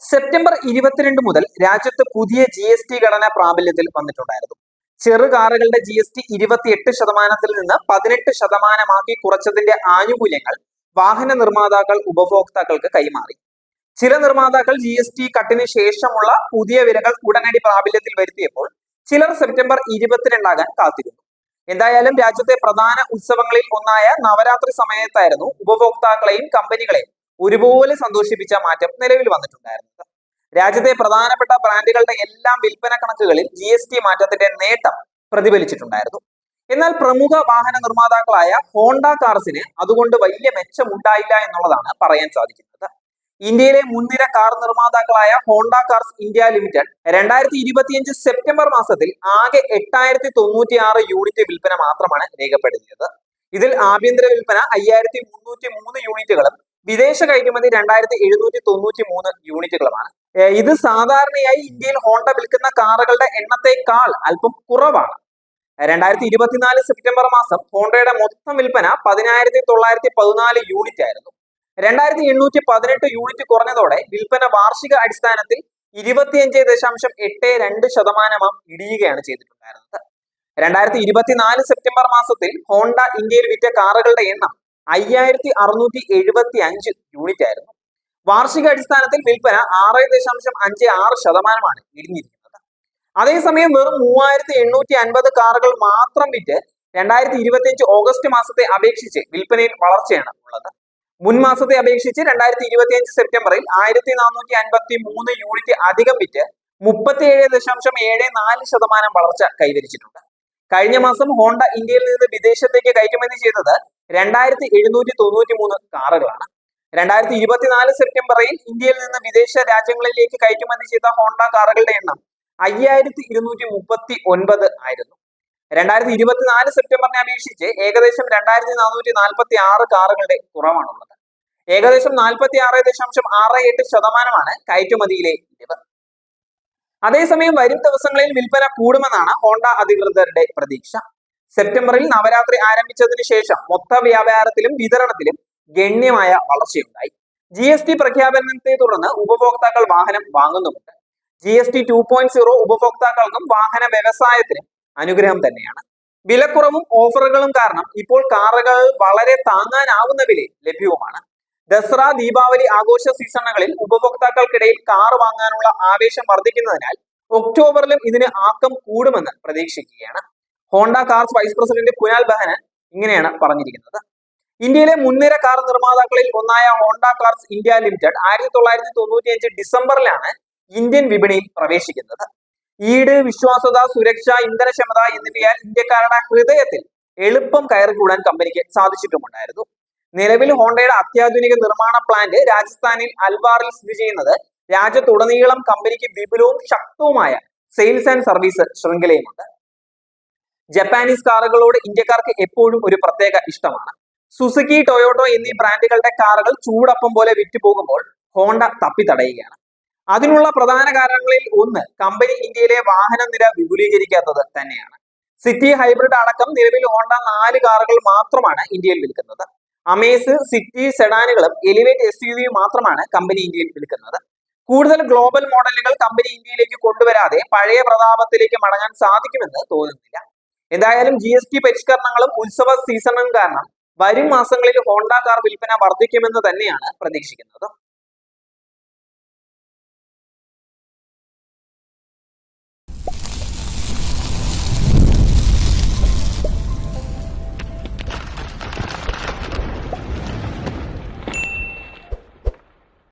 September ഇരുപത്തിരണ്ട് മുതൽ രാജ്യത്ത് പുതിയ ജി എസ് ടി ഘടന പ്രാബല്യത്തിൽ വന്നിട്ടുണ്ടായിരുന്നു. ചെറു കാറുകളുടെ ജി എസ് ടി ഇരുപത്തിയെട്ട് ശതമാനത്തിൽ നിന്ന് പതിനെട്ട് ശതമാനമാക്കി കുറച്ചതിന്റെ ആനുകൂല്യങ്ങൾ വാഹന നിർമ്മാതാക്കൾ ഉപഭോക്താക്കൾക്ക് കൈമാറി. ചില നിർമ്മാതാക്കൾ ജി എസ് ടി കട്ടിന് ശേഷമുള്ള പുതിയ വിലകൾ ഉടനടി പ്രാബല്യത്തിൽ വരുത്തിയപ്പോൾ ചിലർ സെപ്റ്റംബർ ഇരുപത്തിരണ്ടാകാൻ കാത്തിരുന്നു. എന്തായാലും രാജ്യത്തെ പ്രധാന ഉത്സവങ്ങളിൽ ഒന്നായ നവരാത്രി സമയത്തായിരുന്നു ഉപഭോക്താക്കളെയും കമ്പനികളെയും ഒരുപോലെ സന്തോഷിപ്പിച്ച മാറ്റം നിലവിൽ വന്നിട്ടുണ്ടായിരുന്നത്. രാജ്യത്തെ പ്രധാനപ്പെട്ട ബ്രാൻഡുകളുടെ എല്ലാം വിൽപ്പന കണക്കുകളിൽ ജി എസ് ടി മാറ്റത്തിന്റെ നേട്ടം പ്രതിഫലിച്ചിട്ടുണ്ടായിരുന്നു. എന്നാൽ പ്രമുഖ വാഹന നിർമ്മാതാക്കളായ ഹോണ്ട കാർസിന് അതുകൊണ്ട് വലിയ മെച്ചമുണ്ടായില്ല എന്നുള്ളതാണ് പറയാൻ സാധിക്കുന്നത്. ഇന്ത്യയിലെ മുൻനിര കാർ നിർമ്മാതാക്കളായ ഹോണ്ട കാർസ് ഇന്ത്യ ലിമിറ്റഡ് രണ്ടായിരത്തി ഇരുപത്തിയഞ്ച് സെപ്റ്റംബർ മാസത്തിൽ ആകെ എട്ടായിരത്തി തൊണ്ണൂറ്റി ആറ് യൂണിറ്റ് വിൽപ്പന മാത്രമാണ് രേഖപ്പെടുത്തിയത്. ഇതിൽ ആഭ്യന്തര വിൽപ്പന അയ്യായിരത്തി മുന്നൂറ്റി മൂന്ന് യൂണിറ്റുകളും വിദേശ കയറ്റുമതി രണ്ടായിരത്തി എഴുന്നൂറ്റി തൊണ്ണൂറ്റി മൂന്ന് യൂണിറ്റുകളുമാണ് ഇത് സാധാരണയായി ഇന്ത്യയിൽ ഹോണ്ട വിൽക്കുന്ന കാറുകളുടെ എണ്ണത്തെക്കാൾ അല്പം കുറവാണ്. രണ്ടായിരത്തി ഇരുപത്തിനാല് സെപ്റ്റംബർ മാസം ഹോണ്ടയുടെ മൊത്തം വിൽപ്പന പതിനായിരത്തി തൊള്ളായിരത്തി പതിനാല് യൂണിറ്റ് ആയിരുന്നു രണ്ടായിരത്തി എണ്ണൂറ്റി പതിനെട്ട് യൂണിറ്റ് കുറഞ്ഞതോടെ വിൽപ്പന വാർഷിക അടിസ്ഥാനത്തിൽ ഇരുപത്തിയഞ്ച് ദശാംശം എട്ട് രണ്ട് ശതമാനമാം ഇടിയുകയാണ് ചെയ്തിട്ടുണ്ടായിരുന്നത്. രണ്ടായിരത്തി ഇരുപത്തിനാല് സെപ്റ്റംബർ മാസത്തിൽ ഹോണ്ട ഇന്ത്യയിൽ വിറ്റ കാറുകളുടെ എണ്ണം അയ്യായിരത്തി അറുന്നൂറ്റി എഴുപത്തി അഞ്ച് യൂണിറ്റ് ആയിരുന്നു. വാർഷിക അടിസ്ഥാനത്തിൽ വിൽപ്പന ആറ് ദശാംശം അഞ്ച് ആറ് ശതമാനമാണ് ഇടിഞ്ഞിരിക്കുന്നത്. അതേസമയം വെറും മൂവായിരത്തി എണ്ണൂറ്റി അൻപത് കാറുകൾ മാത്രം വിറ്റ് രണ്ടായിരത്തി ഇരുപത്തി അഞ്ച് ഓഗസ്റ്റ് മാസത്തെ അപേക്ഷിച്ച് വിൽപ്പനയിൽ വളർച്ചയാണ് ഉള്ളത്. മുൻ മാസത്തെ അപേക്ഷിച്ച് രണ്ടായിരത്തി ഇരുപത്തി അഞ്ച് സെപ്റ്റംബറിൽ ആയിരത്തി നാനൂറ്റി അൻപത്തി മൂന്ന് യൂണിറ്റ് അധികം വിറ്റ് മുപ്പത്തിയേഴ് ദശാംശം ഏഴ് നാല് ശതമാനം വളർച്ച കൈവരിച്ചിട്ടുണ്ട്. കഴിഞ്ഞ മാസം ഹോണ്ട ഇന്ത്യയിൽ നിന്ന് വിദേശത്തേക്ക് കയറ്റുമതി ചെയ്തത് രണ്ടായിരത്തി എഴുന്നൂറ്റി തൊണ്ണൂറ്റി മൂന്ന് കാറുകളാണ്. രണ്ടായിരത്തി ഇരുപത്തിനാല് സെപ്റ്റംബറിൽ ഇന്ത്യയിൽ നിന്ന് വിദേശ രാജ്യങ്ങളിലേക്ക് കയറ്റുമതി ചെയ്ത ഹോണ്ട കാറുകളുടെ എണ്ണം അയ്യായിരത്തി ഇരുന്നൂറ്റി മുപ്പത്തി ഒൻപത് ആയിരുന്നു. രണ്ടായിരത്തി ഇരുപത്തിനാല് സെപ്റ്റംബറിനെ അപേക്ഷിച്ച് ഏകദേശം രണ്ടായിരത്തി നാനൂറ്റി നാൽപ്പത്തി ആറ് കാറുകളുടെ കുറവാണുള്ളത്. ഏകദേശം നാൽപ്പത്തി ആറ് ദശാംശം ആറ് എട്ട് ശതമാനമാണ് കയറ്റുമതിയിലെ ഇടിവ്. അതേസമയം വരും ദിവസങ്ങളിൽ വിൽപ്പന കൂടുമെന്നാണ് ഹോണ്ട അധികൃതരുടെ പ്രതീക്ഷ. സെപ്റ്റംബറിൽ നവരാത്രി ആരംഭിച്ചതിന് ശേഷം മൊത്ത വ്യാപാരത്തിലും വിതരണത്തിലും ഗണ്യമായ വളർച്ചയുണ്ടായി. ജി എസ് ടി പ്രഖ്യാപനത്തെ തുടർന്ന് ഉപഭോക്താക്കൾ വാഹനം വാങ്ങുന്നുമുണ്ട്. G S T two point zero ഉപഭോക്താക്കൾക്കും വാഹന വ്യവസായത്തിനും അനുഗ്രഹം തന്നെയാണ്. വിലക്കുറവും ഓഫറുകളും കാരണം ഇപ്പോൾ കാറുകൾ വളരെ താങ്ങാനാവുന്ന വിലയിൽ ലഭ്യവുമാണ്. ദസറ ദീപാവലി ആഘോഷ സീസണുകളിൽ ഉപഭോക്താക്കൾക്കിടയിൽ കാർ വാങ്ങാനുള്ള ആവേശം വർദ്ധിക്കുന്നതിനാൽ ഒക്ടോബറിലും ഇതിന് ആക്കം കൂടുമെന്ന് പ്രതീക്ഷിക്കുകയാണ്. Honda cars vice president Kunal Behanan ഇങ്ങനെയാണ് പറഞ്ഞിരിക്കുന്നത്. ഇന്ത്യയിലെ മുൻനിര കാർ നിർമ്മാതാക്കളിൽ ഒന്നായ ഹോണ്ട കാർസ് ഇന്ത്യ ലിമിറ്റഡ് ആയിരത്തി തൊള്ളായിരത്തി തൊണ്ണൂറ്റി അഞ്ച് ഡിസംബറിലാണ് ഇന്ത്യൻ വിപണിയിൽ പ്രവേശിക്കുന്നത്. ഈട് വിശ്വാസത സുരക്ഷ ഇന്ധനക്ഷമത എന്നിവയാൽ ഇന്ത്യക്കാരുടെ ഹൃദയത്തിൽ എളുപ്പം കയറിക്കൂടാൻ കമ്പനിക്ക് സാധിച്ചിട്ടുമുണ്ടായിരുന്നു. നിലവിൽ ഹോണ്ടയുടെ അത്യാധുനിക നിർമ്മാണ പ്ലാന്റ് രാജസ്ഥാനിൽ അൽവാറിൽ സ്ഥിതി ചെയ്യുന്നത് രാജ്യത്തുടനീളം കമ്പനിക്ക് വിപുലവും ശക്തവുമായ സെയിൽസ് ആൻഡ് സർവീസ് ശൃംഖലയുമുണ്ട്. ജപ്പാനീസ് കാറുകളോട് ഇന്ത്യക്കാർക്ക് എപ്പോഴും ഒരു പ്രത്യേക ഇഷ്ടമാണ്. സുസുക്കി ടൊയോട്ടോ എന്നീ ബ്രാൻഡുകളുടെ കാറുകൾ ചൂടപ്പം പോലെ വിറ്റു പോകുമ്പോൾ ഹോണ്ട തപ്പിത്തടയുകയാണ്. അതിനുള്ള പ്രധാന കാരണങ്ങളിൽ ഒന്ന് കമ്പനി ഇന്ത്യയിലെ വാഹന നിര വിപുലീകരിക്കാത്തത് തന്നെയാണ്. സിറ്റി ഹൈബ്രിഡ് അടക്കം നിലവിൽ ഹോണ്ട നാല് കാറുകൾ മാത്രമാണ് ഇന്ത്യയിൽ വിൽക്കുന്നത്. അമേസ് സിറ്റി സെഡാനുകളും എലിവേറ്റ് എസ് യു വിയും മാത്രമാണ് കമ്പനി ഇന്ത്യയിൽ വിൽക്കുന്നത്. കൂടുതൽ ഗ്ലോബൽ മോഡലുകൾ കമ്പനി ഇന്ത്യയിലേക്ക് കൊണ്ടുവരാതെ പഴയ പ്രതാപത്തിലേക്ക് മടങ്ങാൻ സാധിക്കുമെന്ന് തോന്നുന്നില്ല. എന്തായാലും ജി എസ് ടി പരിഷ്കരണങ്ങളും ഉത്സവ സീസണും കാരണം വരും മാസങ്ങളിൽ ഹോണ്ട കാർ വിൽപ്പന വർദ്ധിക്കുമെന്ന് തന്നെയാണ് പ്രതീക്ഷിക്കുന്നത്.